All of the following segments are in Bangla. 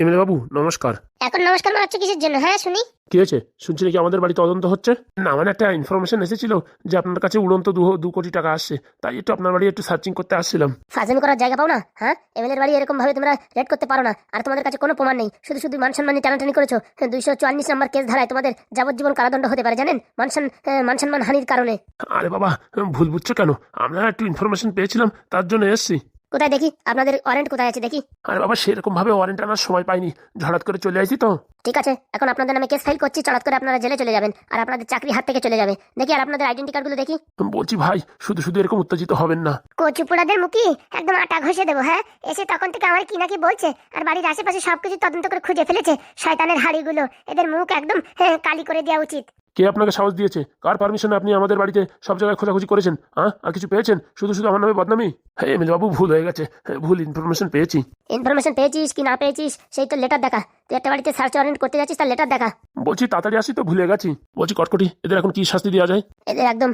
এমএলএ বাবু নমস্কার। এখন নমস্কার মারাচ্ছ কিসের জন্য? হ্যাঁ শুনি। কি হয়েছে? শুনছি নাকি আমাদের বাড়ি তদন্ত হচ্ছে? না মানে একটা ইনফরমেশন এসেছিল যে আপনার কাছে উড়ন্ত দু দু কোটি টাকা আসছে। তাই একটু আপনার বাড়ি একটু সার্চিং করতে আসছিলাম। ফাজলামি করার জায়গা পাও না? হ্যাঁ? এমএলএর বাড়ি এরকম ভাবে তোমরা রেড করতে পারো না। আর তোমাদের কাছে কোনো প্রমাণ নেই। শুধু শুধু মান সম্মানী টানাটানি করেছ। দুইশো চুয়াল্লিশ নম্বর কেস ধারায় তোমাদের যাবজ্জীবন কারাদণ্ড হতে পারে জানেন? মান সম্মান আহ, মান হানির কারণে। আরে বাবা ভুল বুঝছ কেন? আমরা একটু ইনফরমেশন পেয়েছিলাম তার জন্য এসছি। কোথায় দেখি? আপনাদের ওয়ারেন্ট কোথায় আছে দেখি? আরে বাবা সেরকম ভাবে ওয়ারেন্ট আনার সময় পাইনি। ঝড়াত করে চলে আসি তো। ঠিক আছে এখন আপনাদের নামে কেস ফাইল করছি চড়াত করে আপনারা জেলে চলে যাবেন আর আপনাদের চাকরি হাত থেকে চলে যাবে। দেখি আর আপনাদের আইডেন্টি কার্ডগুলো দেখি। বলছি ভাই শুধু শুধু এরকম উত্তেজিত হবেন না। কচুপুড়াদের মুখি একদম আটা ঘষে দেবো হ্যাঁ? এসে তখন থেকে আমার কি নাকি বলছে আর বাড়ির আশেপাশে সবকিছু তদন্ত করে খুঁজে ফেলেছে শয়তানের হাড়িগুলো। এদের মুখ একদম হ্যাঁ, কালি করে দেওয়া উচিত। কে আপনাকে সাহস দিয়েছে? কার পারমিশনে আপনি আমাদের বাড়িতে সব জায়গায় খোঁজাখুঁজি করেছেন? হ্যাঁ আর কিছু পেয়েছেন? শুধু শুধু আমার নামে বদনামি? হ্যাঁ এমএলএ বাবু ভুল হয়ে গেছে। হ্যাঁ, ভুল ইনফরমেশন পেয়েছি। ইনফরমেশন পেয়েছিস কি না পেয়েছিস? সেই তো লেটার দেখা। তুই একটা বাড়িতে সার্চ ওয়ারেন্ট করতে যাচ্ছিস তার লেটার দেখা। বলছি তাড়াতাড়ি আসি তো ভুলে গেছি। বলছি কটকটি এদের এখন কি শাস্তি দেওয়া যায়? এদের একদম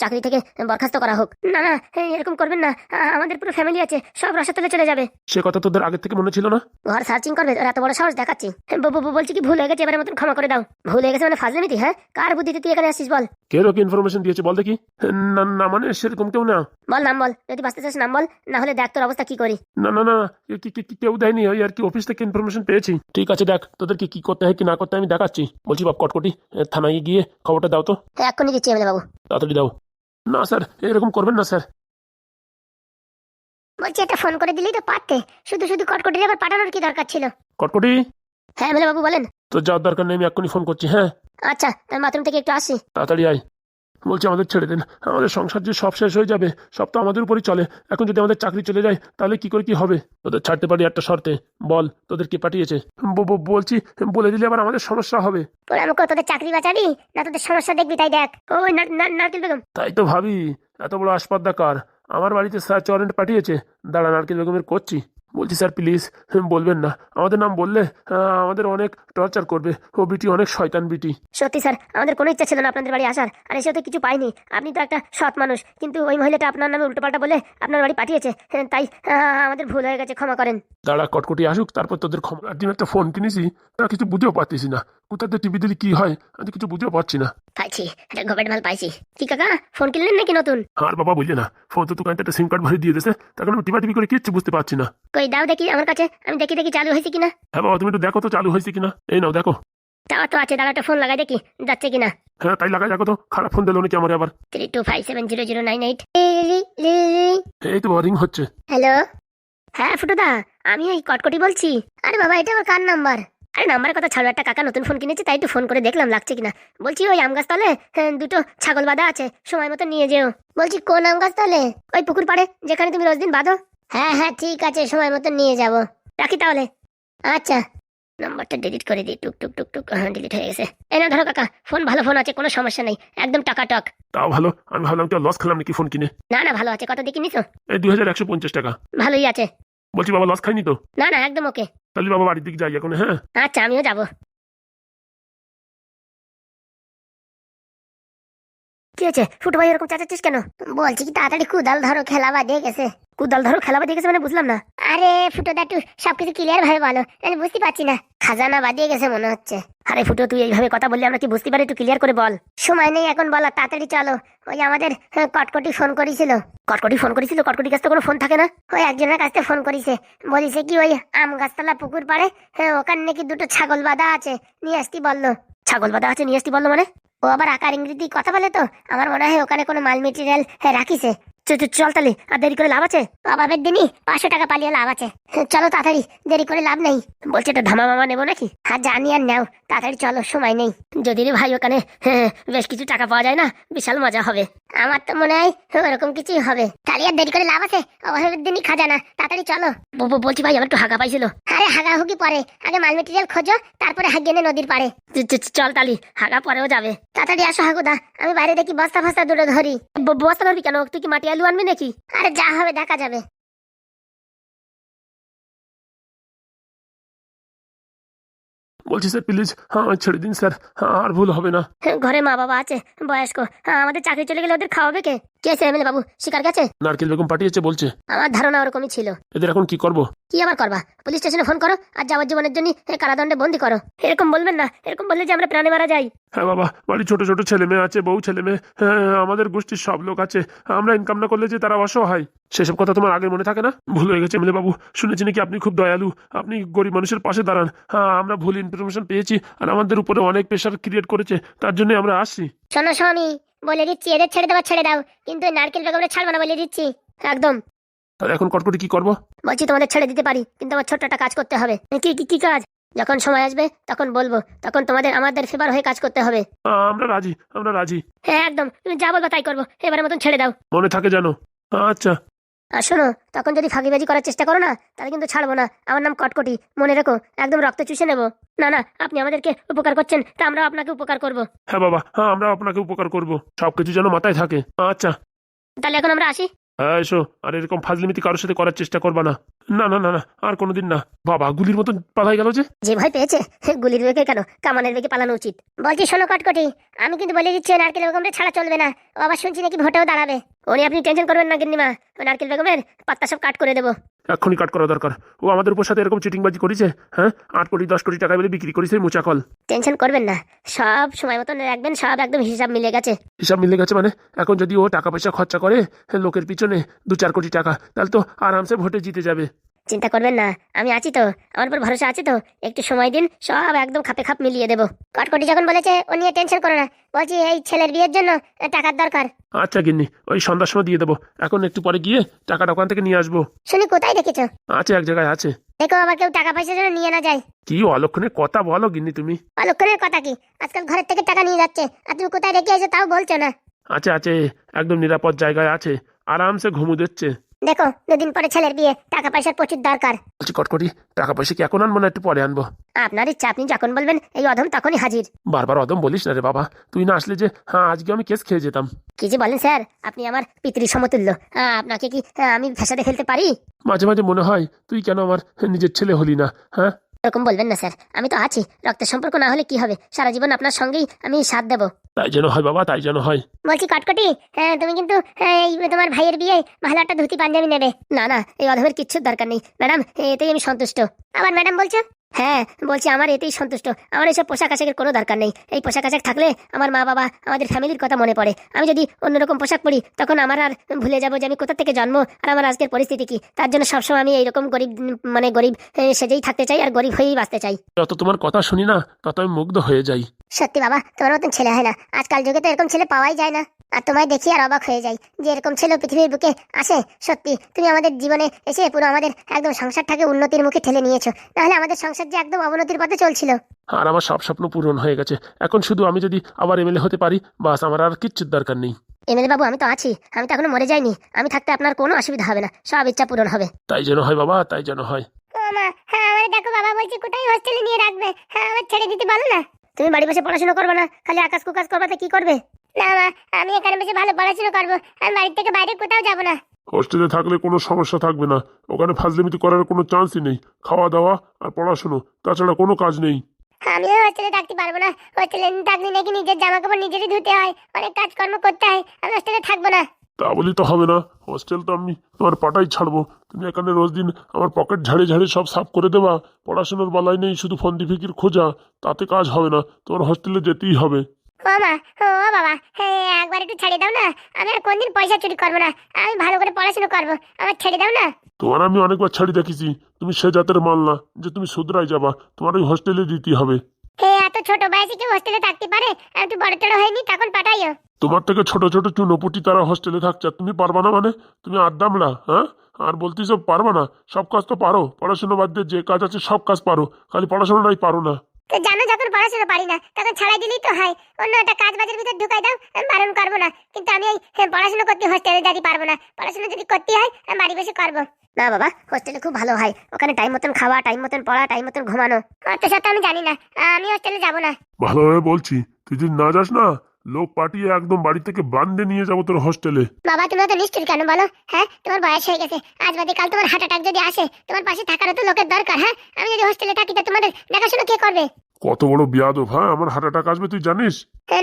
চাকরি থেকে বরখাস্ত করা হোক। না না হ্যাঁ, এরকম করবেন না। আমাদের পুরো ফ্যামিলি আছে সব রসাতলে চলে যাবে। সে কথা তোদের আগের থেকে মনে ছিল না? ঘর সার্চিং করবে এত বড় সাহস দেখাচ্ছি। বলছি কি ভুল হয়ে গেছে এবারের মতন ক্ষমা করে দাও। ভুল হয়ে গেছে মানে ফাজলামিতি হ্যাঁ? কার বুদ্ধিতে তুই এখানে আসছিস বল? কে ওকে ইনফরমেশন দিয়েছে বল দেখি? না না মানে সেরকম কেউ না। বল নাম বল যদি বাঁচতে চাস নাম বল না হলে দেখ তোর অবস্থা কি করি। না না না কেউ দেয়নি ওই আর কি অফিস থেকে ইনফরমেশন পেয়েছি। ঠিক আছে দেখ তোদেরকে কি করতে হয় কি না করতে আমি দেখাচ্ছি। বলছি বাপ কটকটি থানায় গিয়ে খবরটা দাও তো। হ্যাঁ এক্ষুনি দিচ্ছি এমএলএ বাবু। তাড়াতাড়ি দাও। না স্যার এরকম করবেন না স্যার। বলছি একটা ফোন করে দিলেই তো পারতে। শুধু শুধু কটকটির আবার পাঠানোর কি দরকার ছিল? কটকটি? হ্যাঁ এমএলএ বাবু বলেন। তো যাওয়ার দরকার নেই আমি এক্ষুনি ফোন করছি হ্যাঁ? আচ্ছা আমি বাথরুম থেকে একটু আসি। তাড়াতাড়ি আয়। বলছি আমাদের ছেড়ে দিন আমাদের সংসার যে সব শেষ হয়ে যাবে সব তো আমাদের উপরই চলে। এখন যদি আমাদের চাকরি চলে যায় তাহলে কি করে কি হবে? তোদের ছাড়তে পারি একটা শর্তে বল তোদের কে পাঠিয়েছে? বলছি বলে দিলে আবার আমাদের সমস্যা হবে। তোরা আমাকে তোদের চাকরি বাঁচাবি না তোদের সমস্যা দেখবি তাই দেখ। ওই না- না- নারকেল বেগম। তাই তো ভাবি এত বড় আসপদ্দা কার? আমার বাড়িতে সার্চ ওয়ারেন্ট পাঠিয়েছে। দাঁড়া নারকেল বেগমের করছি। বলছি স্যার প্লিজ বলবেন না। আমাদের নাম বললে আমাদের অনেক টর্চার করবে। ও বিটি অনেক শয়তান বিটি। সত্যি স্যার আমাদের কোনো ইচ্ছা ছিল না আপনাদের বাড়ি আসার আর এসে তো কিছু পাইনি। আপনি তো একটা সৎ মানুষ কিন্তু ওই মহিলাটা আপনার নামে উল্টোপাল্টা বলে আপনার বাড়ি পাঠিয়েছে। হ্যাঁ, তাই আমাদের ভুল হয়ে গেছে ক্ষমা করেন। দাঁড়া কটকটি আসুক তারপর তোদের ক্ষমা। একটা ফোন কিনেছি তা কিছু বুঝেও পারতেছি না। কোথাতে টিভি দিলে কি হয়? আমি কিছু বুঝেও পারছি না। পাইছি একটা গোবেট মাল পাইছি। কি কাকা ফোন কিনলেন নাকি নতুন? আর বাবা বুঝলে না। ফোন তো দোকানটা একটা সিম কার্ড ভরে দিয়ে দিয়েছে তখন আমি টিপা টিপি করে কিচ্ছু বুঝতে পারছি না। কই দাও দেখি আমার কাছে আমি দেখি দেখি চালু হয়েছে কিনা। হ্যাঁ বাবা তুমি একটু দেখো তো চালু হয়েছে কিনা। এই নাও দেখো। তাও তো আছে দাঁড়া একটা ফোন লাগাই দেখি যাচ্ছে কিনা। হ্যাঁ তাই লাগাই দেখো তো। খারাপ ফোন দিল নাকি আমার আবার? Three two five seven zero zero nine eight এই তো রিং হচ্ছে। হ্যালো? হ্যাঁ ফুটুদা আমি ওই কটকটি বলছি। আরে বাবা এটা আমার কার নাম্বার আরে নাম্বারের কথা ছাড়ো একটা কাকা নতুন ফোন কিনেছে তাই একটু ফোন করে দেখলাম লাগছে কিনা। বলছি ওই আম গাছতলে হ্যাঁ, দুটো ছাগল বাঁধা আছে সময় মতো নিয়ে যেও। বলছি কোন আম গাছতলে ওই পুকুর পাড়ে যেখানে তুমি রোজ দিন বাঁধো। হ্যাঁ হ্যাঁ ঠিক আছে সময় মতো নিয়ে যাব। রাখি তাহলে? আচ্ছা। নাম্বারটা ডিলিট করে দিই টুক টুক টুক টুক হ্যাঁ ডিলিট হয়ে গেছে। এই না ধরো কাকা ফোন ভালো ফোন আছে কোনো সমস্যা নেই একদম টাকা টক। তাও ভালো? আমি ভাবলাম কেউ লস খেলাম নাকি ফোন কিনে? না না ভালো আছে কত দিকে নিছো এই দুই হাজার একশো পঞ্চাশ টাকা। ভালোই আছে। বলছি বাবা লস খাইনি তো? না না একদম ওকে তাহলে বাবা বাড়ির দিকে যাই এখন হ্যাঁ? আচ্ছা আমিও যাব। কি আছে ফুটো ভাই এরকম চাচাচ্ছিস কেন? বলছি কি তাড়াতাড়ি কুদাল ধরো খেলা বাদিয়ে গেছে। কুদাল ধরো খেলা বাদিয়ে গেছে মানে বুঝলাম না। আরে ফুটো দা একটু সবকিছু ক্লিয়ার ভাবে বলো। আমি বুঝতে পারছি না। খাজানা বাদিয়ে গেছে মনে হচ্ছে। আরে ফুটো তুই এইভাবে কথা বললে আমরা কি বুঝতে পারি? একটু ক্লিয়ার করে বল। সময় নেই এখন বলা তাড়াতাড়ি চলো। ওই আমাদের হ্যাঁ, কটকটি ফোন করেছিল। কটকটি ফোন করেছিল? কটকটি কাছ কোনো ফোন থাকে না? ওই একজনের কাছ থেকে ফোন করেছে। বলিছে কি ওই আম গাছতলা পুকুর পাড়ে হ্যাঁ ওখানে নাকি দুটো ছাগল বাঁধা আছে। নিয়ে আসতি বলল। ছাগল বাঁধা আছে নিয়ে আসতি বলল মানে? ও আবার আকার ইংরেজি কথা বলে তো? আমার মনে হয় ওখানে কোনো মাল মেটেরিয়াল রাখিছে। চ- চ- চল তাহলে, আর দেরি করে লাভ আছে? অভাবের দিনই পাঁচশো টাকা পালিয়ে লাভ আছে। চলো তাড়াতাড়ি দেরি করে লাভ নেই। বলছে এটা ধামা মামা নেব নাকি? আর জানি আর নাও তাড়াতাড়ি চলো সময় নেই। যদি রে ভাই ওখানে হ্যাঁ, বেশ কিছু টাকা পাওয়া যায় না বিশাল মজা হবে। আমার তো মনে হয় ওরকম কিছুই হবে। তাহলে আর দেরি করে লাভ আছে? অভাবের দিনই খাজানা তাড়াতাড়ি চলো। ব- ব- বলছি ভাই আমার একটু হাগা পাইছিল। আরে হাগা হুকি পরে। আগে মাল মেটেরিয়াল খোঁজো তারপরে হাগিয়ে নদীর পাড়ে। চল তালি হাগা পরেও যাবে। তাড়াতাড়ি আসো হাগুদা আমি বাইরে দেখি বস্তা ফস্তা দুটো ধরি। বস্তা ধরবি কেন? তুই কি মাটি আলু আনবি নাকি? আরে যা হবে দেখা যাবে। বলছি স্যার প্লিজ হ্যাঁ ছেড়ে দিন স্যার হ্যাঁ, আর ভুল হবে না। ঘরে মা বাবা আছে বয়স্ক হ্যাঁ, আমাদের চাকরি চলে গেলে ওদের খাওয়াবে কে? কে আছে বাবু? শিকার গেছে? নারকেল বেগম পাঠিয়েছে বলছে। আমার ধারণা ওরকমই ছিল। এদের এখন কি করব? কি আবার করবা? পুলিশ স্টেশনে ফোন করো আর যাওয়ার যাবজ্জীবনের জন্য কারাদণ্ডে বন্দি করো। এরকম বলবেন না এরকম বললে যে আমরা প্রাণে মারা যাই। হ্যাঁ বাবা বাড়ি ছোট ছোট ছেলে মেয়ে আছে বউ ছেলে মেয়ে হ্যাঁ, আমাদের গোষ্ঠীর সব লোক আছে। আমরা ইনকাম না করলে যে তারা অসহায়। সেসব কথা তোমার আগে মনে থাকে না? ভুল হয়ে গেছে এমএলএ বাবু। শুনেছি নাকি আপনি খুব দয়ালু। আপনি গরিব মানুষের পাশে দাঁড়ান। হ্যাঁ আমরা ভুল ইনফরমেশন পেয়েছি আর আমাদের উপরে অনেক প্রেশার ক্রিয়েট করেছে। তার জন্য আমরা আসছি। শোনো স্বামী বলে দিচ্ছি এদের ছেড়ে দেওয়া ছেড়ে দাও। কিন্তু নারকেল বেগমটা ছাড়বো না বলে দিচ্ছি। একদম। তাহলে এখন কটকটি কি করব? বলছি তোমাদের ছেড়ে দিতে পারি কিন্তু আমার ছোট্ট একটা কাজ করতে হবে। কি কি কি কাজ? যখন সময় আসবে তখন বলব তখন তোমাদের আমাদের ফেভার হয়ে কাজ করতে হবে। আমরা রাজি আমরা রাজি। হ্যাঁ একদম তুমি যা বলবা তাই করব এবারের মতন ছেড়ে দাও। মনে থাকে জানো আচ্ছা। আর শোনো তখন যদি ফাঁকিবাজি করার চেষ্টা করো না তাহলে কিন্তু ছাড়বো না। আমার নাম কটকটি মনে রেখো একদম রক্ত চুষে নেব। না না আপনি আমাদেরকে উপকার করছেন তা আমরা আপনাকে উপকার করব। হ্যাঁ বাবা হ্যাঁ আমরা আপনাকে উপকার করব। সবকিছু যেন মাথায় থাকে। আচ্ছা। তাহলে এখন আমরা আসি? হ্যাঁ এসো। আর এরকম ফাজলিমিতি কারোর সাথে করার চেষ্টা করবা না। না না না না আর কোনোদিন না। বাবা গুলির মতন পালাই গেল যে। যে ভয় পেয়েছে গুলির বেগে কেন? কামানের বেগে পালানো উচিত। বলছি শোনো কটকটি আমি কিন্তু বলে দিচ্ছি নারকেল বেগমটা ছাড়া চলবে না। ও আবার শুনছি নাকি ভোটেও দাঁড়াবে। উনি আপনি টেনশন করবেন না গিন্নিমা। ওই নারকেল বেগমের পাত্তা সব কাট করে দেবো। এক্ষুনি কাট করা দরকার। ও আমাদের উপর সাথে এরকম চিটিংবাজি করেছে হ্যাঁ? আট কোটি দশ কোটি টাকা বলে বিক্রি করেছে মুচাকল। টেনশন করবেন না। সব সময় মতন রাখবেন সব একদম হিসাব মিলে গেছে। হিসাব মিলে গেছে মানে? এখন যদি ও টাকা পয়সা খরচা করে লোকের পিছনে দু চার কোটি টাকা তাহলে তো আরামসে ভোটে জিতে যাবে। চিন্তা করবেন না আমি আছি তো আমার উপর ভরসা আছে তো একটু সময় দিন সব একদম খাপে খাপ মিলিয়ে দেবো। কটকটি যখন বলেছে ও নিয়ে টেনশন করো না বলছি এই ছেলের বিয়ের জন্য টাকার দরকার। আচ্ছা গিন্নি ওই সন্ধ্যার সময় দিয়ে দেবো এখন একটু পরে গিয়ে টাকাটা ওখান থেকে নিয়ে আসব। শুনি কোথায় দেখেছ? আছে এক জায়গায় আছে। দেখো আবার কেউ টাকা পয়সা যেন নিয়ে না যায়। কি অলক্ষণে কথা বলো গিন্নি তুমি? অলক্ষণের কথা কি? আজকাল ঘরের থেকে টাকা নিয়ে যাচ্ছে আর তুমি কোথায় রেখে এসো তাও বলছো না। আছে আছে একদম নিরাপদ জায়গায় আছে আরামসে ঘুমু দিচ্ছে। দেখো দুদিন পরে ছেলের বিয়ে টাকা পয়সার প্রচুর দরকার। বলছি কটকটি টাকা পয়সা কি এখন আনব না একটু পরে আনব? আপনার ইচ্ছা আপনি যখন বলবেন এই অধম তখনই হাজির। বারবার অদম বলিস না রে বাবা। তুই না আসলে যে হ্যাঁ আজকে আমি কেস খেয়ে যেতাম। কি যে বলেন স্যার আপনি আমার পিতৃ সমতুল্য। হ্যাঁ, আপনাকে কি হ্যাঁ, আমি ফেসাতে ফেলতে পারি? মাঝে মাঝে মনে হয় তুই কেন আমার নিজের ছেলে হলি না হ্যাঁ? এরকম বলবেন না স্যার আমি তো আছি। রক্তের সম্পর্ক না হলে কি হবে? সারা জীবন আপনার সঙ্গেই আমি সাথ দেবো। তাই যেন হয় বাবা তাই যেন হয়। বলছি কটকটি হ্যাঁ তুমি কিন্তু হ্যাঁ, এই তোমার ভাইয়ের বিয়ে ভালো একটা ধুতি পাঞ্জাবি নেবে। না না এই অধমের কিচ্ছুর দরকার নেই। ম্যাডাম এতেই আমি সন্তুষ্ট। আবার ম্যাডাম বলছো? হ্যাঁ বলছি আমার এতেই সন্তুষ্ট। আমার এইসব পোশাক আশাকের কোনো দরকার নেই। এই পোশাক আশাক থাকলে আমার মা বাবা আমাদের ফ্যামিলির কথা মনে পড়ে। আমি যদি অন্যরকম পোশাক পরি তখন আমার আর ভুলে যাব যে আমি কোথা থেকে জন্ম আর আমার আজকের পরিস্থিতি কি। তার জন্য সবসময় আমি এইরকম গরিব মানে গরিব সেজেই থাকতে চাই আর গরিব হয়েই বাঁচতে চাই। যত তোমার কথা শুনি না তত আমি মুগ্ধ হয়ে যাই। সত্যি বাবা তোমার মতন ছেলে হয় না। আজকাল যুগে তো এরকম ছেলে পাওয়াই যায় না। আর তোমায় দেখি আর অবাক হয়ে যাই যে এরকম ছেলে পৃথিবীর বুকে আসে। সত্যি তুমি আমাদের জীবনে এসে পুরো আমাদের একদম সংসারটাকে উন্নতির মুখে ঠেলে নিয়েছো। তাহলে আমাদের সংসার যে একদম অবনতির পথে চলছিল। আর আমার সব স্বপ্ন পূরণ হয়ে গেছে। এখন শুধু আমি যদি আবার এমএলএ হতে পারি বাস আমার আর কিচ্ছুর দরকার নেই। এমএলএ বাবু আমি তো আছি। আমি তো এখনও মরে যাইনি। আমি থাকতে আপনার কোনো অসুবিধা হবে না। সব ইচ্ছা পূরণ হবে। তাই যেন হয় বাবা তাই যেন হয়। মা হ্যাঁ আমার দেখো বাবা বলছি কোথায় হোস্টেলে নিয়ে রাখবে। হ্যাঁ আমার ছেড়ে দিতে বলো না। তুমি বাড়ি বসে পড়াশোনা করবে না? খালি আকাশ কুকাশ করবে তো কি করবে? না মা আমি এখানে বসে ভালো পড়াশোনা করব। আমি বাড়ি থেকে বাইরে কোথাও যাব না। হোস্টেলে থাকলে কোনো সমস্যা থাকবে না। ওখানে ফাজলিমিতি করার কোনো চান্সই নেই। খাওয়া দাওয়া আর পড়াশুনো তাছাড়া কোনো কাজ নেই। আমিও হোস্টেলে থাকতে পারব না। হোস্টেলে থাকলে নাকি নিজের জামা কাপড় নিজেরই ধুতে হয়। অনেক কাজকর্ম করতে হয়। আমি হোস্টেলে থাকব না। তা বলি তো হবে না। হোস্টেল তো আমি তোমার পাটাই ছাড়বো। তুমি এখানে রোজ দিন আমার পকেট ঝাড়ে ঝাড়ে সব সাফ করে দেবা। পড়াশোনার বেলায় নেই শুধু ফন্দি ফিকির খোঁজা। তাতে কাজ হবে না। তোমার হোস্টেলে যেতেই হবে। ও মা ও বাবা হ্যাঁ একবার একটু ছেড়ে দাও না। আমি আর কোনদিন পয়সা চুরি করব না। আমি ভালো করে পড়াশোনা করব। আমার ছেড়ে দাও না। তোমার আমি অনেকবার ছাড়ি দেখেছি। তুমি সে জাতের মাল না যে তুমি শুধরাই যাবা। তোমার ওই হোস্টেলে দিতে হবে। হে এত ছোট বয়সে কেউ হোস্টেলে থাকতে পারে? আর একটু বড় টড় হয়নি তখন পাঠাইও। তোমার থেকে ছোট ছোট চুনোপুটি তারা হোস্টেলে থাকছে আর তুমি পারবা না মানে? তুমি আড্ডামলা হ্যাঁ? আর বলতেই সব পারবা না? সব কাজ তো পারো। পড়াশোনা বাদ দিয়ে যে কাজ আছে সব কাজ পারো। খালি পড়াশোনাটাই পারো না। তো জানো যখন পড়াশোনা পারি না তখন ছাড়াই দিলেই তো হয়। অন্য একটা কাজ বাজের ভিতর ঢুকাই দাও আমি বারণ করব না। কিন্তু আমি এই হ্যাঁ, পড়াশোনা করতে হোস্টেলে যেতে পারব না। পড়াশোনা যদি করতে হয় আমি বাড়ি বসে করব। না বাবা হোস্টেলে খুব ভালো হয়। ওখানে টাইম মতন খাওয়া টাইম মতন পড়া টাইম মতন ঘুমানো। তো সাথে আমি জানি না আমি হোস্টেলে যাব না। ভালোভাবে বলছি। তুই যদি না যাস না লোক পাঠিয়ে একদম বাড়ি থেকে বান্ধে নিয়ে যাব তোর হোস্টেলে বাবা তুমি তো নিশ্চিত কেন বলো? হ্যাঁ তোমার বয়স হয়ে গেছে। আজ বাদে কাল তোমার হার্ট অ্যাটাক যদি আসে তোমার পাশে থাকারও তো লোকের দরকার হ্যাঁ? আমি যদি হোস্টেলে থাকি তো তোমাদের দেখাশোনা কে করবে? কত বড় বিয়াদব হ্যাঁ? আমার হার্ট অ্যাটাক আসবে তুই জানিস?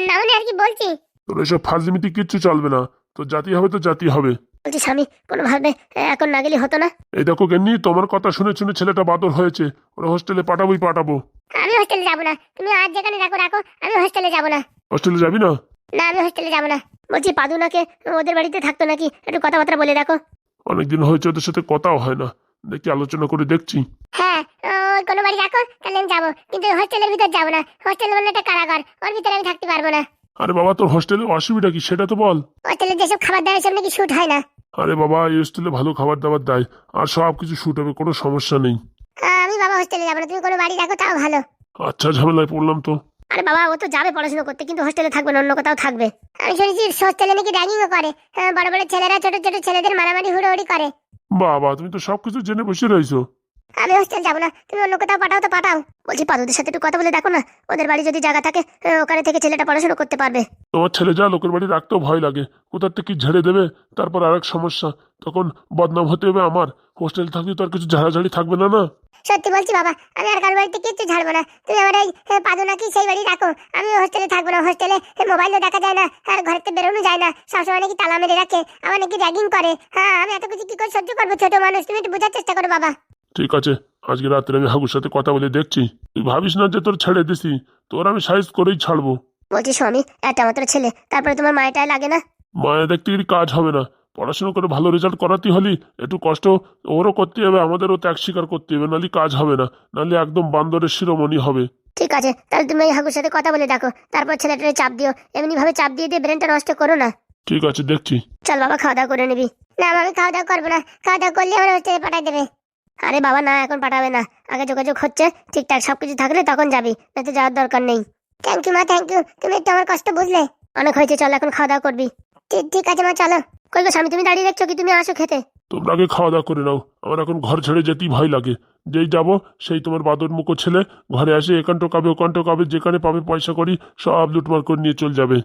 না মানে আর কি বলছি? তোর এসব ফাজলিমিতি কিচ্ছু চলবে না। তোর জাতি হবে তো জাতি হবে। বলছি স্বামী কোনোভাবে এখন না গেলে হতো না? এই দেখো গেন্নি তোমার কথা শুনে শুনে ছেলেটা বাদর হয়েছে। ওরা হোস্টেলে পাঠাবোই পাঠাবো। আমি হোস্টেলে যাব না। তুমি আজ যেখানে রাখো রাখো। আমি হোস্টেলে যাব না। হোস্টেলে যাবি না? না আমি হোস্টেলে যাব না। বলছি পাদুনাকে ওদের বাড়িতে থাকতো নাকি? একটু কথাবার্তা বলে রাখো অনেকদিন হয়েছে ওদের সাথে কথাও হয় না। দেখি আলোচনা করে দেখছি। হ্যাঁ ওই কোনো বাড়ি রাখো তাহলে আমি যাব। কিন্তু হোস্টেলের ভিতর যাব না। হোস্টেল মানে একটা কারাগার ওর ভিতরে আমি থাকতে পারব না। আরে বাবা তোর হোস্টেলে অসুবিধা কি সেটা তো বল। হোস্টেলে যেসব খাবার দেয় সব নাকি শুট হয় না। আরে বাবা এই হোস্টেলে ভালো খাবার দাবার দেয় আর সব কিছু শুট হবে কোনো সমস্যা নেই। আমি বাবা হোস্টেলে যাব না তুমি কোনো বাড়ি রাখো তাও ভালো। আচ্ছা ঝামেলায় পড়লাম তো। আরে বাবা ও তো যাবে পড়াশোনা করতে কিন্তু হোস্টেলে থাকবে না অন্য কোথাও থাকবে। আমি শুনেছি হোস্টেলে নাকি র্যাগিংও করে। হ্যাঁ, বড় বড় ছেলেরা ছোট ছোট ছেলেদের মারামারি হুড়োহুড়ি করে। বাবা তুমি তো সবকিছু জেনে বসে রয়েছো আমি হোস্টেল যাব না। তুমি অন্য কোথাও পাঠাও তো পাঠাও। বলছি পাদুদের সাথে একটু কথা বলে দেখো না। ওদের বাড়ি যদি জায়গা থাকে ওখানে থেকে ছেলেটা পড়াশোনা করতে পারবে। তোমার ছেলে যা লোকের বাড়ি রাখতেও ভয় লাগে। কোথার থেকে কি ঝেড়ে দেবে? তারপর আরেক সমস্যা। তখন বদনাম হতে হবে আমার। হোস্টেল থাকলে তো আর কিছু ঝাড়াঝাড়ি থাকবে না না? সত্যি বলছি বাবা আমি আর কার বাড়িতে কিচ্ছু ছাড়বো না। তুমি আমার এই পাদু নাকি সেই বাড়ি রাখো। আমি হোস্টেলে থাকব না। হোস্টেলে মোবাইলও দেখা যায় না। আর ঘর থেকে বেরোনো যায় না। সবসময় নাকি তালা মেরে রাখে। আমার নাকি র্যাগিং করে। হ্যাঁ আমি এত কিছু কি করে সহ্য করব? ছোট মানুষ তুমি একটু বোঝার চেষ্টা করো বাবা। ঠিক আছে আজকে রাত্রে আমি হাগুর সাথে কথা বলে দেখছি। তুই ভাবিস না যে তোর ছেড়ে দিছি? তোর আমি সাইজ করেই ছাড়বো। বলছি স্বামী একটা মাত্র ছেলে তারপরে তোমার মায়েটায় লাগে না? মায়া দেখতে গেলে কাজ হবে না। পড়াশোনা করে ভালো রেজাল্ট করাতে হলি একটু কষ্ট ওরও করতে হবে আমাদেরও ত্যাগ স্বীকার করতে হবে নাহলে কাজ হবে না নাহলে একদম বান্দরের শিরোমণি হবে। ঠিক আছে তাহলে তুমি ওই হাগুর সাথে কথা বলে দেখো তারপর ছেলেটারে চাপ দিও এমনি ভাবে চাপ দিয়ে দিয়ে ব্রেনটা নষ্ট করো না। ঠিক আছে দেখছি। চল বাবা খাওয়া দাওয়া করে নিবি। না আমি খাওয়া দাওয়া করব না খাওয়া দাওয়া করলে আমার হোস্টেলে পাঠাই দেবে। আরে বাবা না এখন পাঠাবে না। আগে যোগাযোগ হচ্ছে ঠিকঠাক সবকিছু থাকলে তখন যাবি তো যাওয়ার দরকার নেই। থ্যাংক ইউ মা থ্যাংক ইউ তুমি একটু আমার কষ্ট বুঝলে। অনেক হয়েছে চল এখন খাওয়া দাওয়া করবি। ঠিক ঠিক আছে মা চলো। কই গো স্বামী তুমি দাঁড়িয়ে দেখছ কি? তুমি আসো খেতে। তোমরা আগে খাওয়া দাওয়া করে নাও। আমার এখন ঘর ছেড়ে যেতেই ভয় লাগে। যেই যাব সেই তোমার বাদর মুখো ছেলে ঘরে আসে একান্ত কাবে ওকান্ত কাবে যেখানে পাবে পয়সা করি সব লুটমার করে নিয়ে চলে যাবে।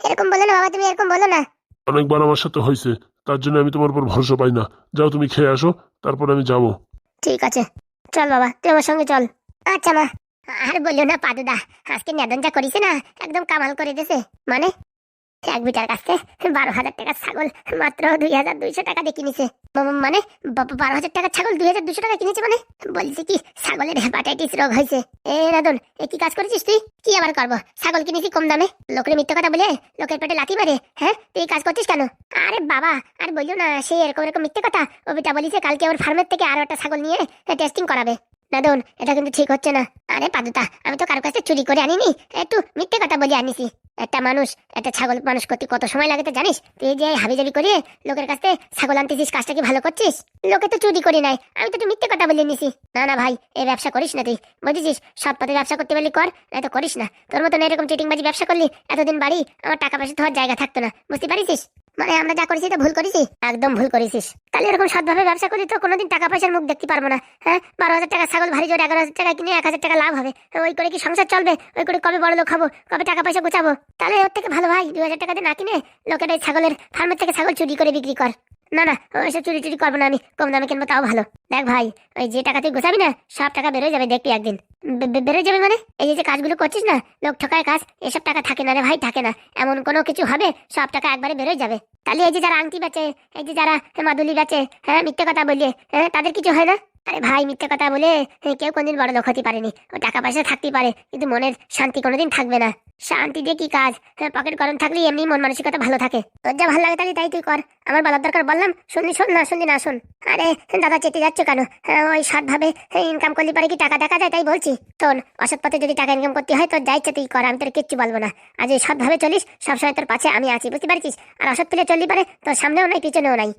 এরকম বলো না বাবা তুমি এরকম বলো না। অনেকবার আমার সাথে হয়েছে তার জন্য আমি তোমার উপর ভরসা পাই না। যাও তুমি খেয়ে আসো তারপর আমি যাব। ঠিক আছে। চল বাবা, তুই আমার সঙ্গে চল। আচ্ছা মা, আর বলিও না পাদুদা আজকে নেদন যা করিছে না, একদম কামাল করে দিয়েছে। মানে? এক বিটার কাছে বারো হাজার টাকার ছাগল, মাত্র দুই হাজার দুইশো টাকা ম- মানে? বারো হাজার টাকা ছাগল দুই হাজার দুশো টাকা কিনেছে মানে? বলছি কি, ছাগলের হেপাটাইটিস রোগ হয়েছে। এ রাদন এ কি কাজ করেছিস তুই? কি আবার করব? ছাগল কিনেছি কম দামে। লোকের মিথ্যে কথা বলে লোকের পেটে লাথি মারে হ্যাঁ? তুই কাজ করছিস কেন? আরে বাবা, আর বলিও না, সে এরকম এরকম মিথ্যে কথা। ওবিটা বেটা বলিছে, কালকে ওর ফার্মের থেকে আরও একটা ছাগল নিয়ে টেস্টিং করাবে। নাদন এটা কিন্তু ঠিক হচ্ছে না। আরে পাদুতা আমি তো কারও কাছে চুরি করে আনিনি। একটু মিথ্যে কথা বলে আনিছি। একটা মানুষ, একটা ছাগল মানুষ করতে কত সময় লাগে তো জানিস? তুই যে হাবিজাবি করে লোকের কাছে ছাগল আনতেছিস, কাজটা কি ভালো করছিস? লোকে তো চুরি করি নাই আমি তো মিথ্যে কথা বলে নিছি। না না ভাই এই ব্যবসা করিস না তুই। বুঝেছিস? সৎ পথে ব্যবসা করতে পারলি কর না তো করিস না। তোর মতন এরকম চিটিংবাজি ব্যবসা করলি এতদিন বাড়ি আমার টাকা পয়সা ধোয়ার জায়গা থাকতো না। বুঝতে পারিস মানে আমরা যা করেছি তো ভুল করেছি? একদম ভুল করেছিস। তাহলে এরকম সৎভাবে ব্যবসা করি তো কোনোদিন টাকা পয়সার মুখ দেখতে পারব না হ্যাঁ? বারো হাজার টাকা ছাগল ভারী জোর, এগারো হাজার টাকা কিনে এক হাজার টাকা লাভ হবে। ওই করে কি সংসার চলবে? ওই করে কবে বড় লোক খাব কবে টাকা পয়সা গোছাবো? তাহলে ওর থেকে ভালো ভাই, দু হাজার টাকা দিয়ে না কিনে লোকের ছাগলের ফার্মের থেকে ছাগল চুরি করে বিক্রি কর। না না ওইসব চুরি চুরি করব না আমি। কম দামে কিনবো তাও ভালো। দেখ ভাই ওই যে টাকা তুই গোছাবি না সব টাকা বেরোয় যাবে দেখবি একদিন। বেরোয় যাবে মানে? এই যে কাজগুলো করছিস না লোক ঠকায় কাজ এসব টাকা থাকে না রে ভাই থাকে না। এমন কোনো কিছু হবে সব টাকা একবারে বেরোয় যাবে। তাহলে এই যে যারা আংটি বেচে এই যে যারা মাদুলি বেচে হ্যাঁ মিথ্যে কথা বললে হ্যাঁ তাদের কিছু হয় না? আরে ভাই মিথ্যে কথা বলে কেউ কোনদিন বড় লোক হতে পারেনি। ও টাকা পয়সা থাকতেই পারে কিন্তু মনের শান্তি কোনোদিন থাকবে না। শান্তি দিয়ে কি কাজ? হ্যাঁ, পকেট গরম থাকলে এমনি মন মানসিকতা ভালো থাকে। তোর যা ভালো লাগে তাহলে তাই তুই কর। আমার বলার দরকার বললাম শুনলি শোন না শুনলি না শোন। আরে, দাদা চেতে যাচ্ছ কেন? ওই সৎভাবে ইনকাম করলে পারে কি টাকা দেখা যায় তাই বলছি? শোন অসৎ পথে যদি টাকা ইনকাম করতে হয়, তোর যা ইচ্ছা তুই কর, আমি তোর কিচ্ছু বলব না। আজ এই সৎভাবে চলিস, সবসময় তোর পাশে আমি আছি, বুঝতে পারছিস? আর অসৎ পেলে চললি পারে, তোর সামনেও নাই, পিছনেও নাই।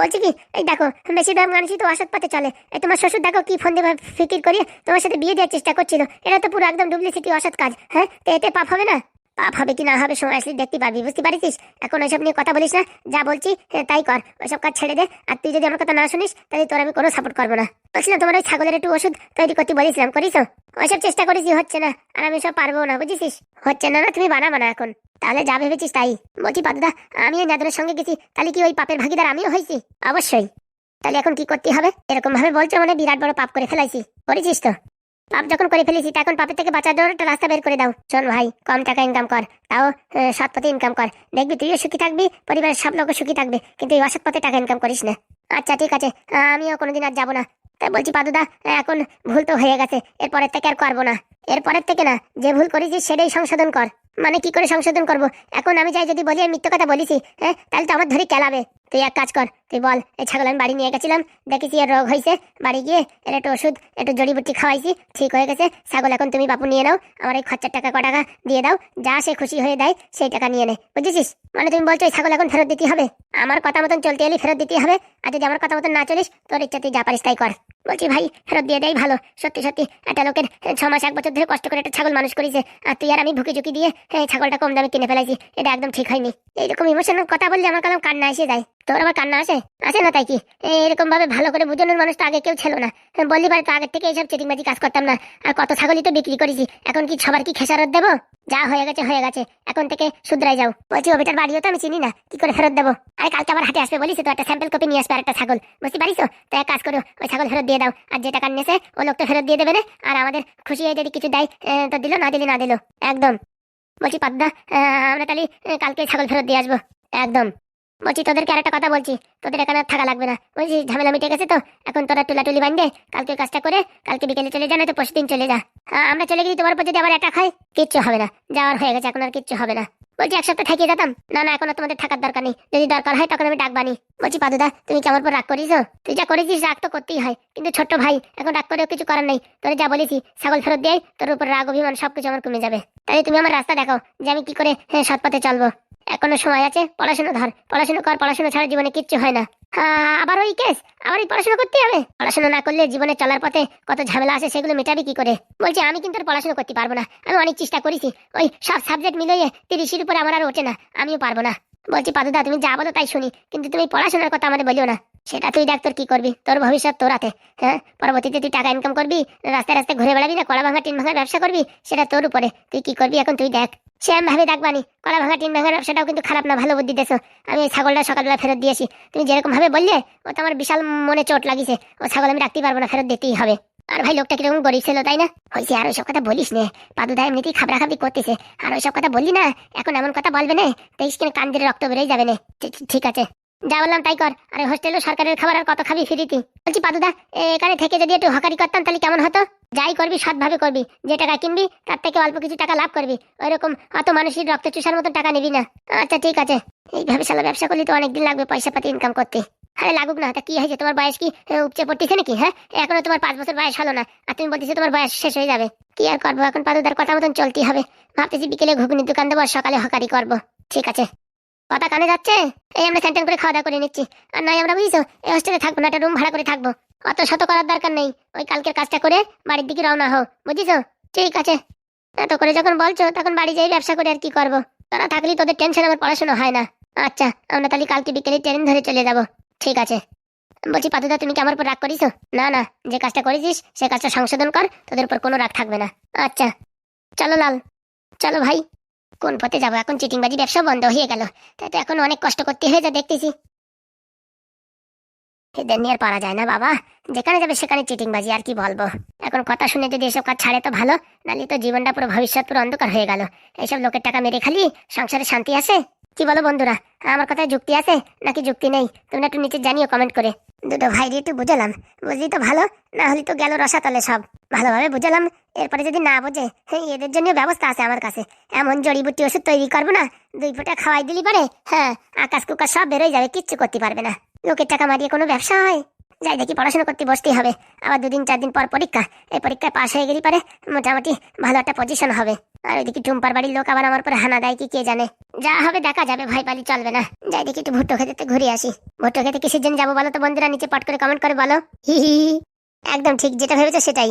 বলছি কি, এই দেখো, বেশিরভাগ মানুষই তো অসৎ পথে চলে। এই তোমার শ্বশুর দেখো কি ফোন দিয়ে ফিকির করিয়ে তোমার সাথে বিয়ে দেওয়ার চেষ্টা করছিল। এটা তো পুরো একদম ডুপ্লিসিটি অসৎ কাজ হ্যাঁ? এতে পাপ হবে না? পাপ হবে কি না হবে সময় আসলে দেখতে পারবি বুঝতে পারিস এখন ওইসব নিয়ে কথা বলিস না যা বলছি হ্যাঁ, তাই কর ওইসব কাজ ছেড়ে দে আর তুই যদি আমার কথা না শুনিস তাহলে তোর আমি কোনো সাপোর্ট করব না। বলছিলাম তোমার ওই ছাগলের একটু ওষুধ তৈরি করতে বলেছিলাম করিস? ওইসব চেষ্টা করেছি হচ্ছে না আর আমি সব পারব না বুঝেছিস? হচ্ছে না না তুমি বানাবো না এখন। তাহলে যা ভেবেছিস তাই। বলছি পাদুদা আমি ওই নাদনের সঙ্গে গেছি তাহলে কি ওই পাপের ভাগিদার আমিও হয়েছি অবশ্যই। তাহলে এখন কি করতে হবে? এরকম ভাবে বলছো মানে বিরাট বড় পাপ করে ফেলাইছি করেছিস তো? পাপ যখন করে ফেলেছি তখন পাপের থেকে বাঁচার জন্য একটা রাস্তা বের করে দাও। চল ভাই, কম টাকা ইনকাম কর। তাও সৎ পথে ইনকাম কর। দেখবি, তুইও সুখী থাকবি, পরিবারের সব লোক সুখী থাকবে। কিন্তু এই অসৎ পথে টাকা ইনকাম করিস না। আচ্ছা ঠিক আছে। আমিও কোনোদিন আর যাব না। তাই বলছি, পাদুদা, এখন ভুল তো হয়ে গেছে। এরপরের থেকে আর করব না। এরপরের থেকে না, যে ভুল করেছিস সেটাই সংশোধন কর। মানে কি করে সংশোধন করব? এখন আমি যাই যদি বলি আমি মিথ্যে কথা বলিছি হ্যাঁ? তাহলে তো আমার ধরে কেলাবে। তুই এক কাজ কর, তুই বল, এই ছাগল আমি বাড়ি নিয়ে গেছিলাম দেখেছি এর রোগ হয়েছে বাড়ি গিয়ে এর একটু ওষুধ, একটু জড়িবুটি খাওয়াইছি, ঠিক হয়ে গেছে। ছাগল এখন তুমি বাপু নিয়ে নাও, আমার এই খরচার টাকা ক টাকা দিয়ে দাও, যা সে খুশি হয়ে দেয় সেই টাকা নিয়ে নে। বুঝেছিস? মানে তুমি বলছো এই ছাগল এখন ফেরত দিতে হবে? আমার কথা মতন চলতে এলে ফেরত দিতে হবে। আর যদি আমার কথা মতন না চলিস, তোর ইচ্ছা তুই যা পারিস তাই কর। বলছি, ভাই, ফেরত দিয়ে দেয় ভালো। সত্যি সত্যি, একটা লোকের ছ মাস, এক বছর ধরে কষ্ট করে একটা ছাগল মানুষ করেছে। আর তুই আর আমি ভুকি ঝুঁকি দিয়ে ছাগলটা কম দামে কিনে ফেলাইছি। এটা একদম ঠিক হয়নি। এইরকম ইমোশনাল কথা বললে আমার কালাম কান্না এসে যায়। তোর আবার কান্না আসে? আসে না তাই কি? এরকম ভাবে ভালো করে বুঝানোর মানুষ তো আগে কেউ ছিল না। বললি পারে তো আগের থেকে এইসব চেটিংবাজি কাজ করতাম না। আর কত ছাগলই তো বিক্রি করেছি। এখন কি সবার কি খেসারত দেবো? যা হয়ে গেছে হয়ে গেছে। এখন থেকে শুধরাই যাও। বলছি ও বেটার বাড়িও তো আমি চিনি না। কি করে ফেরত দেবো? আরে কালকে আবার হাতে আসবে বলিস তো, একটা স্যাম্পল কপি নিয়ে আসবে আর একটা ছাগল। বুঝতে পারিস তো? এক কাজ করো, ওই ছাগল ফেরত দিয়ে দাও। আর যে টাকা নিয়েছে, ও লোক তো ফেরত দিয়ে দেবে না। আর আমাদের খুশি হয়ে যদি কিছু দেয় তো দিল, না দিলে, না দিল। একদম। বলছি পাদ্দা আমরা তাহলে কালকে ছাগল ফেরত দিয়ে আসব। একদম। বলছি, তোদেরকে আর একটা কথা বলছি। তোদের এখানে থাকা লাগবে না। বলছি ঝামেলা মিটে গেছে তো? এখন তোরা টুলাটুলি বান্ধে কালকে কাজটা করে, কালকে বিকেলে চলে যা না তো পরশু দিন চলে যা। আমরা চলে গেছি, তোমার উপর যদি আবার একটা খাই, কিচ্ছু হবে না। যাওয়ার হয়ে গেছে, এখন আর কিচ্ছু হবে না। বলছি এক সপ্তাহ যেতাম? না না এখন তোমাদের থাকার দরকার নেই। যদি দরকার হয় তখন আমি ডাকবানি। বলছি পাদুদা তুমি কি আমার উপর রাগ করিস তুই যা করেছিস রাগ তো করতেই হয়। কিন্তু ছোট্ট ভাই এখন রাগ করেও কিছু করার নেই। তোর যা বলেছি ছাগল ফেরত দিয়ে তোর উপর রাগ অভিমান সবকিছু আমার কমে যাবে। তাই তুমি আমার রাস্তা দেখো যে আমি কি করে হ্যাঁ, সৎ পথে চলবো। এখনও সময় আছে পড়াশোনা ধর। পড়াশোনা কর পড়াশোনা ছাড়া জীবনে কিচ্ছু হয় না। আবার ওই কেস? আবার এই পড়াশোনা করতে হবে? পড়াশোনা না করলে জীবনে চলার পথে কত ঝামেলা আসে সেগুলো মেটাবি কি করে? বলছি, আমি কিন্তু পড়াশোনা করতে পারব না। আমি অনেক চেষ্টা করেছি। ওই সব সাবজেক্ট মিলিয়ে তিরিশের উপরে আমার আর ওঠে না। আমিও পারব না। বলছি, পাদুদা, তুমি যা বলো তাই শুনি। কিন্তু তুমি পড়াশোনার কথা আমাদের বলিও না। সেটা তুই ডাক্তার কি করবি। তোর ভবিষ্যৎ তোর হাতে। হ্যাঁ? পরবর্তীতে তুই টাকা ইনকাম করবি, রাস্তায় রাস্তায় ঘুরে বেড়াবি না, কলা ভাঙা, টিন ভাঙার ব্যবসা করবি? সেটা তোর উপরে। তুই কি করবি এখন তুই দেখ। সে আমি ভাবে দেখবানি। কলা ভাঙা, টিন ভাঙার ব্যবসাটাও কিন্তু খারাপ না, ভালো বুদ্ধি দেছো। আমি এই ছাগলটা সকালবেলা ফেরত দিয়েছি। তুমি যেরকম ভাবে বললে, ও তো আমার বিশাল মনে চোট লাগিছে। ও ছাগল আমি রাখতেই পারব না, ফেরত দিতেই হবে। আর ভাই, লোকটা কীরকম গরিব ছিল, তাই না? হয়েছে আর ওইসব কথা বলিস নে। পাদুদা এমনিতেই খাবরাখাবি করতেছে। আর ওইসব কথা বললি না, এখন এমন কথা বলবে না তাই কিনে কান রক্ত বেরোই যাবে না। ঠিক আছে। যা বললাম তাই কর। আরে হোস্টেলে সরকারের খাবার আর কত খাবি ফ্রিতি বলছি, পাদুদা এখানে থেকে যদি একটু হকারি করতাম তাহলে কেমন হতো? যাই করবি, সৎভাবে করবি। যে টাকা কিনবি, তার থেকে অল্প কিছু টাকা লাভ করবি। ওইরকম অত মানুষের রক্ত চুষার মতো টাকা নিবি না। আচ্ছা ঠিক আছে। এইভাবে শালা ব্যবসা করলে তো অনেকদিন লাগবে পয়সা পাতি ইনকাম করতে। আরে লাগুক না, তা কি হয়েছে? তোমার বয়স কি উপচে পড়তেছে নাকি হ্যাঁ? এখনও তোমার পাঁচ বছর বয়স হলো না, আর তুমি বলতেছো তোমার বয়স শেষ হয়ে যাবে। কি আর করব এখন, পাদুদার কথা মতন চলতেই হবে। ভাবতেছি বিকেলে ঘুগনির দোকান দেবো আর সকালে হকারি করব। ঠিক আছে। কথা কানে যাচ্ছে? এই আমরা স্যান্টান করে খাওয়া দাওয়া করে নিচ্ছি। আর নয় আমরা বুঝছ, এই হোস্টেলে থাকব না, একটা রুম ভাড়া করে থাকব। অত শত করার দরকার নেই। ওই কালকের কাজটা করে বাড়ির দিকে রওনা হও, বুঝিছো? ঠিক আছে। এত করে যখন বলছো, তখন বাড়ি যাই ব্যবসা করে আর কি করব? তারা থাকলে তোদের টেনশন আমার পড়াশোনা হয় না। আচ্ছা আমরা তাহলে কালকে বিকেলে ট্রেন ধরে চলে যাব। ঠিক আছে। বলছি পাতুদা তুমি কি আমার উপর রাগ করিস না না, যে কাজটা করেছিস, সে কাজটা সংশোধন কর, তোদের উপর কোনো রাগ থাকবে না। আচ্ছা। চলো লাল। চলো ভাই। কোন পথে যাব? এখন চিটিংবাজি ব্যবসা বন্ধ হয়ে গেল। তাই তো এখন অনেক কষ্ট করতে হয়ে যা দেখতেছি। এদের নিয়ে পারা যায় না বাবা। যেখানে যাবে সেখানে চিটিংবাজি, আর কি বলব? এখন কথা শুনে যদি এসব কাজ ছাড়ে তো ভালো, নাহলে তো জীবনটা পুরো ভবিষ্যৎ পুরো অন্ধকার হয়ে গেল। এইসব লোকের টাকা মেরে খালি সংসারে শান্তি আছে? কি বলো বন্ধুরা, আমার কথায় যুক্তি আছে নাকি যুক্তি নেই? তোমরা একটু নিচে জানিও কমেন্ট করে। দুটো ভাই একটু বুঝালাম। বুঝলি তো ভালো, না হলে তো গেল রসাতলে সব। ভালোভাবে বুঝালাম। এরপরে যদি না বোঝে হ্যাঁ এদের জন্য ব্যবস্থা আছে আমার কাছে। এমন জড়িবুটি ওষুধ তৈরি করব না, দুই ফোঁটা খাওয়াই দিলি পারে হ্যাঁ আকাশ কুকাশ সব বেরোয় যাবে, কিচ্ছু করতে পারবে না। লোকের টাকা মারিয়ে কোনো ব্যবসা হয়? যাই দেখি পড়াশোনা করতে বসতেই হবে। আবার দুদিন চার দিন পর পরীক্ষা। এই পরীক্ষায় পাশ হয়ে গেলি পারে মোটামুটি ভালো একটা পজিশন হবে। আর ওইদিকে টুম্পার বাড়ির লোক আবার আমার পরে হানা দেয় কি, কে জানে? যা হবে দেখা যাবে, ভয় পালি চলবে না। যাই দেখি একটু ভুট্টো খেতে ঘুরে আসি। ভুট্টো খেতে কিসের জন্য যাব বলো তো বন্ধুরা, নিচে পট করে কমেন্ট করে বলো। হি হি। একদম ঠিক যেটা ভেবেছো সেটাই।